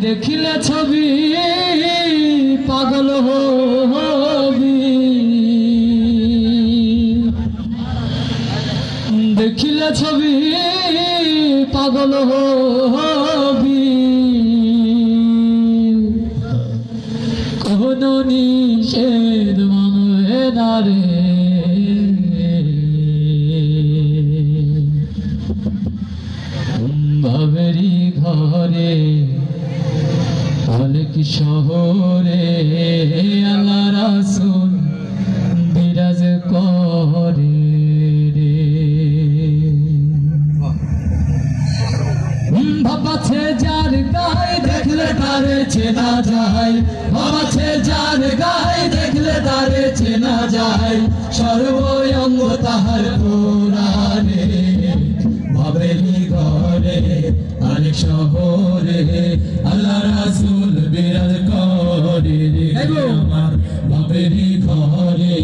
দেখিলে ছবি পাগল হবি। দেখিলে ছবি পাগল হবি। কোন নিষেধ মানে না ঘরে অনেক শহরে? আল্লাহ রাসুল বিরাজ করে রে। ভাবাছে যার গায়ে দেখলে তারে চেনা যায়। ভাবাছে যার গায়ে দেখলে তারে চেনা যায়। সর্বঙ্গ তাহার পুরাণে। ভাবেলি ঘরে অনেক শহরে। আল্লাহ করে রে আমার ভাবেলি ঘরে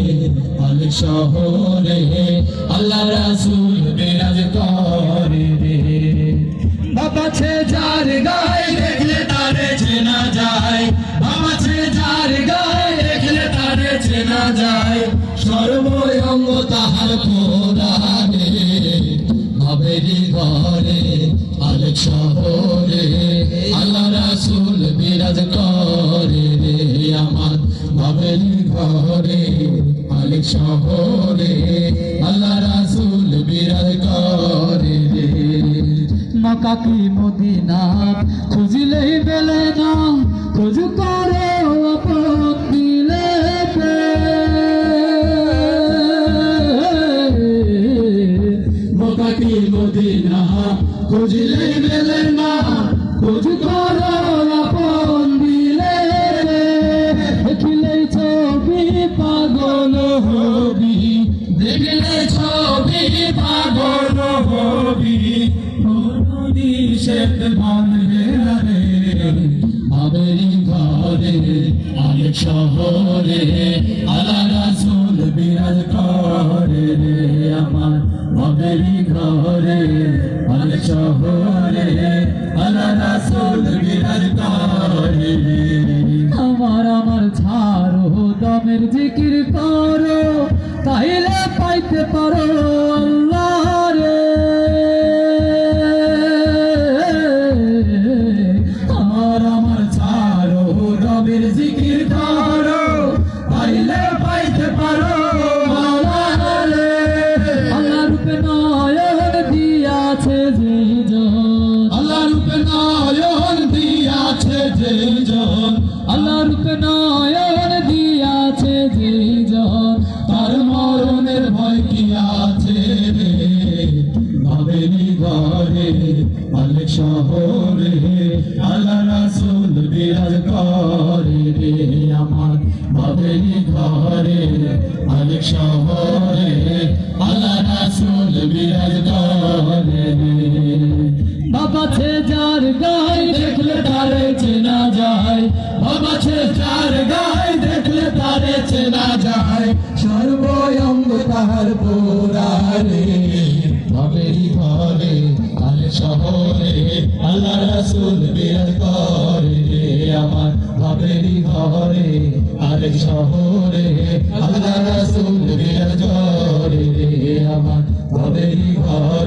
অনেক শহরে আল্লাহ রাসুল বিরাজ করে রে। বাবাছে যার গায়ে দেখলে তারে চেনা যায়। বাবাছে যার গায়ে দেখলে তারে চেনা যায়। সর্বঙ্গ তাহার পুরাণে ভাবেরি ঘরে আলেক শহরে। ঘরে আলেক শহরে, আল্লাহ রাসুল বিরাজ করে রে। মাকাকি মদিনা খুঁজিলেই পেলে না, খোঁজ করে দিলে মাকাকি মদিনা খুঁজিলেই পেলে না, খোঁজ করে ভাবেরি ঘরে, আলেক শহরে আল্লাহ রাসুল করে রে। আমার ভাবেরি ঘরে, আলেক শহরে আল্লাহ রাসুল বিরাজ আমার আমার ছাড়ো দমের জিকির করো, তাইলে পাইতে পারো। মালিক শহরে আল্লাহ রাসুল বিরাজ করে রে আমার ভাবেনি ঘরে। মালিক শহরে আল্লাহ রাসুল বিরাজ করে রে। বাবাছে যার গায়ে দেখলে তারে চেনা যায়। বাবাছে যার গায়ে দেখলে তারে চেনা যায়। সর্বঙ্গ তাহার ভাবেরি ঘরে আলে শহরে, আল্লাহ রাসুল বিরাজ করে, আমার ভাবেরি ঘরে, আরে শহরে, আল্লাহ রাসুল বিরাজ করে, আমার ভাবেরি ঘরে।